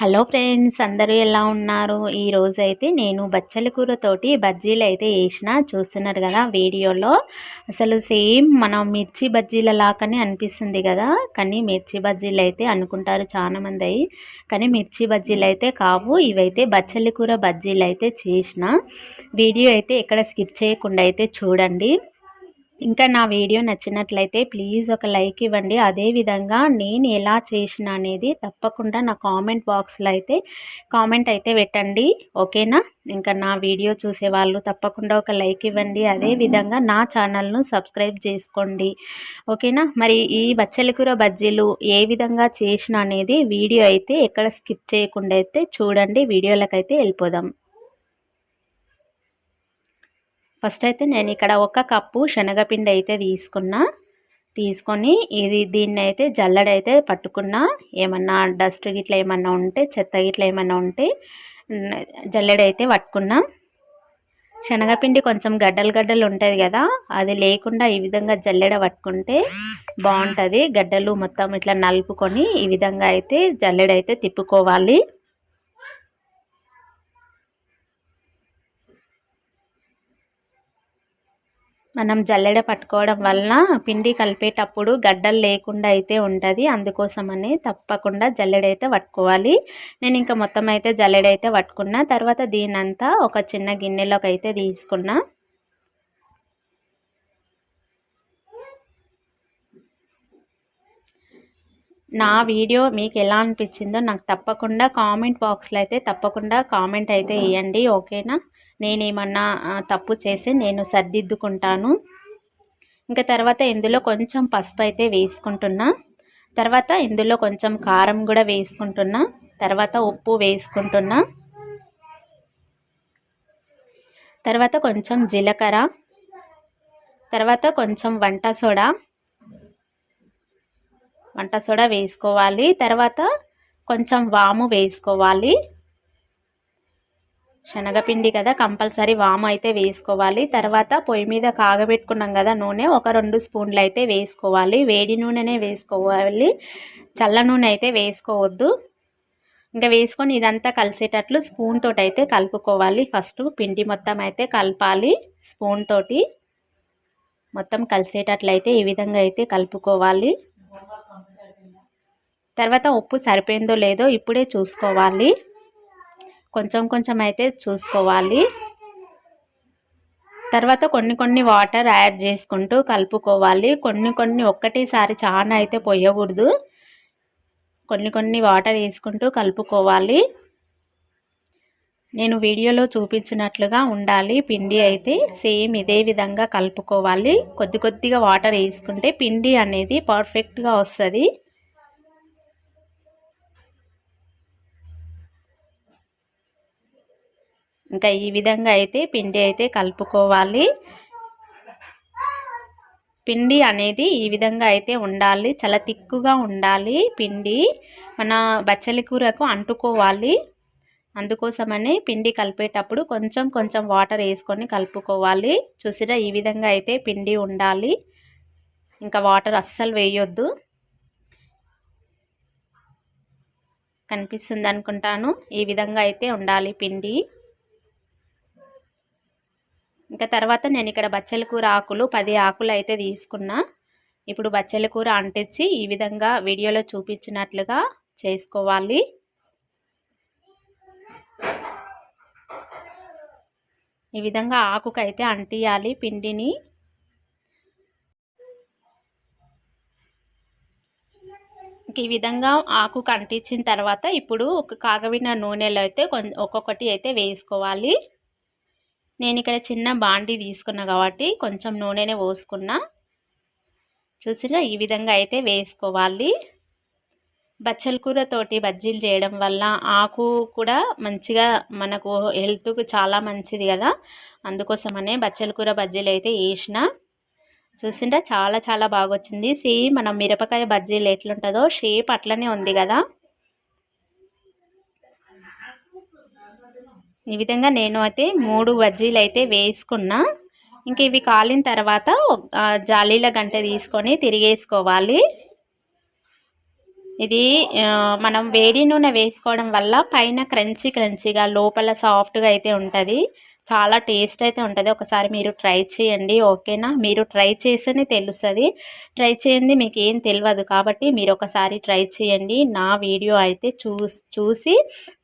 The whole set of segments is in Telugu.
హలో ఫ్రెండ్స్ అందరూ ఎలా ఉన్నారు? ఈరోజు అయితే నేను బచ్చల కూరతోటి బజ్జీలు అయితే వేసిన చూస్తున్నారు కదా వీడియోలో. అసలు సేమ్ మనం మిర్చి బజ్జీల లాగానే అనిపిస్తుంది కదా. కానీ మిర్చి బజ్జీలు అయితే అనుకుంటారు చాలా మంది అయ్యి కానీ మిర్చి బజ్జీలు అయితే కావు. ఇవైతే బచ్చల కూర బజ్జీలు అయితే చేసిన. వీడియో అయితే ఎక్కడ స్కిప్ చేయకుండా అయితే చూడండి. ఇంకా నా వీడియో నచ్చినట్లయితే ప్లీజ్ ఒక లైక్ ఇవ్వండి. అదేవిధంగా నేను ఎలా చేసిన అనేది తప్పకుండా నా కామెంట్ బాక్స్లో అయితే కామెంట్ అయితే పెట్టండి. ఓకేనా? ఇంకా నా వీడియో చూసే వాళ్ళు తప్పకుండా ఒక లైక్ ఇవ్వండి. అదేవిధంగా నా ఛానల్ను సబ్స్క్రైబ్ చేసుకోండి. ఓకేనా? మరి ఈ బచ్చలికూర బజ్జీలు ఏ విధంగా చేసిన అనేది వీడియో అయితే ఎక్కడ స్కిప్ చేయకుండా అయితే చూడండి. వీడియోలకైతే వెళ్ళిపోదాం. ఫస్ట్ అయితే నేను ఇక్కడ ఒక కప్పు శనగపిండి అయితే తీసుకున్నా. తీసుకొని ఇది దీన్ని అయితే జల్లడైతే పట్టుకున్నా. ఏమన్నా డస్ట్ గిట్లా ఏమన్నా ఉంటే చెత్త గిట్లా ఏమన్నా ఉంటే జల్లెడైతే పట్టుకున్నా. శనగపిండి కొంచెం గడ్డలు గడ్డలు ఉంటుంది కదా అది లేకుండా ఈ విధంగా జల్లెడ పట్టుకుంటే బాగుంటుంది. గడ్డలు మొత్తం ఇట్లా నలుపుకొని ఈ విధంగా అయితే జల్లెడైతే తిప్పుకోవాలి. మనం జల్లెడ పట్టుకోవడం వలన పిండి కలిపేటప్పుడు గడ్డలు లేకుండా అయితే ఉంటుంది. అందుకోసమని తప్పకుండా జల్లెడ అయితే పట్టుకోవాలి. నేను ఇంకా మొత్తం అయితే జల్లెడ అయితే పట్టుకున్నా. తర్వాత దీనంతా ఒక చిన్న గిన్నెలోకి అయితే తీసుకున్నా. నా వీడియో మీకు ఎలా అనిపించిందో నాకు తప్పకుండా కామెంట్ బాక్స్లో అయితే తప్పకుండా కామెంట్ అయితే ఇవ్వండి ఓకేనా? నేనేమన్నా తప్పు చేసి నేను సర్దిద్దుకుంటాను. ఇంకా తర్వాత ఇందులో కొంచెం పసుపు అయితే వేసుకుంటున్నా. తర్వాత ఇందులో కొంచెం కారం కూడా వేసుకుంటున్నా. తర్వాత ఉప్పు వేసుకుంటున్నా. తర్వాత కొంచెం జీలకర్ర. తర్వాత కొంచెం వంట సోడా. వంట సోడా వేసుకోవాలి. తర్వాత కొంచెం వాము వేసుకోవాలి. శనగపిండి కదా కంపల్సరీ వాము అయితే వేసుకోవాలి. తర్వాత పొయ్యి మీద కాగబెట్టుకున్నాం కదా నూనె ఒక రెండు స్పూన్లు అయితే వేసుకోవాలి. వేడి నూనెనే వేసుకోవాలి. చల్ల నూనె అయితే వేసుకోవద్దు. ఇంకా వేసుకొని ఇదంతా కలిసేటట్లు స్పూన్ తోటి అయితే కలుపుకోవాలి. ఫస్ట్ పిండి మొత్తం అయితే కలపాలి స్పూన్ తోటి. మొత్తం కలిసేటట్లయితే ఈ విధంగా అయితే కలుపుకోవాలి. తర్వాత ఉప్పు సరిపోయిందో లేదో ఇప్పుడే చూసుకోవాలి. కొంచెం కొంచెం అయితే చూసుకోవాలి. తర్వాత కొన్ని కొన్ని వాటర్ యాడ్ చేసుకుంటూ కలుపుకోవాలి. కొన్ని కొన్ని ఒక్కటేసారి చాలా అయితే పోయకూడదు. కొన్ని కొన్ని వాటర్ వేసుకుంటూ కలుపుకోవాలి. నేను వీడియోలో చూపించినట్లుగా ఉండాలి. పిండి అయితే సేమ్ ఇదే విధంగా కలుపుకోవాలి. కొద్ది కొద్దిగా వాటర్ వేసుకుంటే పిండి అనేది పర్ఫెక్ట్గా వస్తుంది. ఇంకా ఈ విధంగా అయితే పిండి అయితే కలుపుకోవాలి. పిండి అనేది ఈ విధంగా అయితే ఉండాలి. చాలా తిక్కుగా ఉండాలి పిండి. మన బచ్చలి కూరకు అంటుకోవాలి. అందుకోసమని పిండి కలిపేటప్పుడు కొంచెం కొంచెం వాటర్ వేసుకొని కలుపుకోవాలి. చూసిరా ఈ విధంగా అయితే పిండి ఉండాలి. ఇంకా వాటర్ అస్సలు వేయొద్దు. కనిపిస్తుంది అనుకుంటాను ఈ విధంగా అయితే ఉండాలి పిండి. ఇంకా తర్వాత నేను ఇక్కడ బచ్చల కూర ఆకులు పది ఆకులు అయితే తీసుకున్నా. ఇప్పుడు బచ్చల కూర అంటించి ఈ విధంగా వీడియోలో చూపించినట్లుగా చేసుకోవాలి. ఈ విధంగా ఆకుకైతే అంటియాలి పిండిని. ఈ విధంగా ఆకు కంటించిన తర్వాత ఇప్పుడు ఒక కాగవిన నూనెలో అయితే ఒక్కొక్కటి అయితే వేసుకోవాలి. నేను ఇక్కడ చిన్న బాండీ తీసుకున్నా కాబట్టి కొంచెం నూనెనే పోసుకున్నా. చూసినా ఈ విధంగా అయితే వేసుకోవాలి. బచ్చల కూరతోటి బజ్జీలు చేయడం వల్ల ఆకు కూడా మంచిగా మనకు హెల్త్కు చాలా మంచిది కదా. అందుకోసమనే బచ్చల కూర బజ్జీలు అయితే వేసిన. చూసింటే చాలా చాలా బాగా వచ్చింది సేమ్ మనం మిరపకాయ బజ్జీలు ఎట్లుంటుందో షేప్ అట్లనే ఉంది కదా. ఈ విధంగా నేను అయితే మూడు బజ్జీలు అయితే వేసుకున్నా. ఇంక ఇవి కాలిన తర్వాత జాలీల గంట తీసుకొని తిరిగేసుకోవాలి. ఇది మనం వేడి నూనె వేసుకోవడం వల్ల పైన క్రంచి క్రంచిగా లోపల సాఫ్ట్గా అయితే ఉంటుంది. చాలా టేస్ట్ అయితే ఉంటుంది. ఒకసారి మీరు ట్రై చేయండి. ఓకేనా? మీరు ట్రై చేస్తేనే తెలుస్తుంది. ట్రై చేయండి మీకు ఏం తెలియదు కాబట్టి మీరు ఒకసారి ట్రై చేయండి. నా వీడియో అయితే చూసి చూసి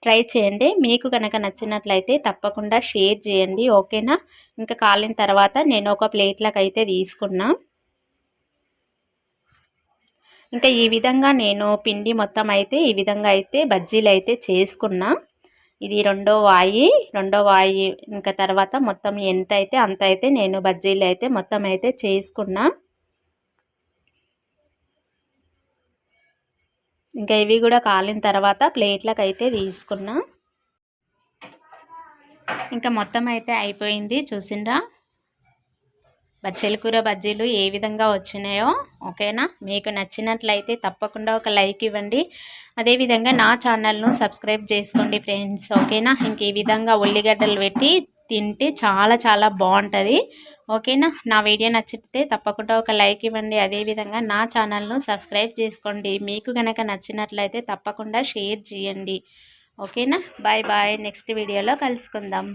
ట్రై చేయండి. మీకు కనుక నచ్చినట్లయితే తప్పకుండా షేర్ చేయండి. ఓకేనా? ఇంకా కాలిన తర్వాత నేను ఒక ప్లేట్లకు అయితే తీసుకున్నా. ఇంకా ఈ విధంగా నేను పిండి మొత్తం అయితే ఈ విధంగా అయితే బజ్జీలు అయితే చేసుకున్నా. ఇది రెండో వాయి రెండో వాయి ఇంకా తర్వాత మొత్తం ఎంత అయితే అంత అయితే నేను బజ్జీలు అయితే మొత్తం అయితే చేసుకున్నా. ఇంకా ఇవి కూడా కాలిన తర్వాత ప్లేట్లకు అయితే తీసుకున్నా. ఇంకా మొత్తం అయితే అయిపోయింది చూసిండ్రా? బచ్చల కూర బజ్జీలు ఏ విధంగా వచ్చినాయో ఓకేనా? మీకు నచ్చినట్లయితే తప్పకుండా ఒక లైక్ ఇవ్వండి. అదేవిధంగా నా ఛానల్ను సబ్స్క్రైబ్ చేసుకోండి ఫ్రెండ్స్ ఓకేనా? ఇంక ఈ విధంగా ఉల్లిగడ్డలు పెట్టి తింటే చాలా చాలా బాగుంటుంది ఓకేనా? నా వీడియో నచ్చితే తప్పకుండా ఒక లైక్ ఇవ్వండి. అదేవిధంగా నా ఛానల్ను సబ్స్క్రైబ్ చేసుకోండి. మీకు కనుక నచ్చినట్లయితే తప్పకుండా షేర్ చేయండి ఓకేనా? Bye bye. నెక్స్ట్ వీడియోలో కలుసుకుందాం.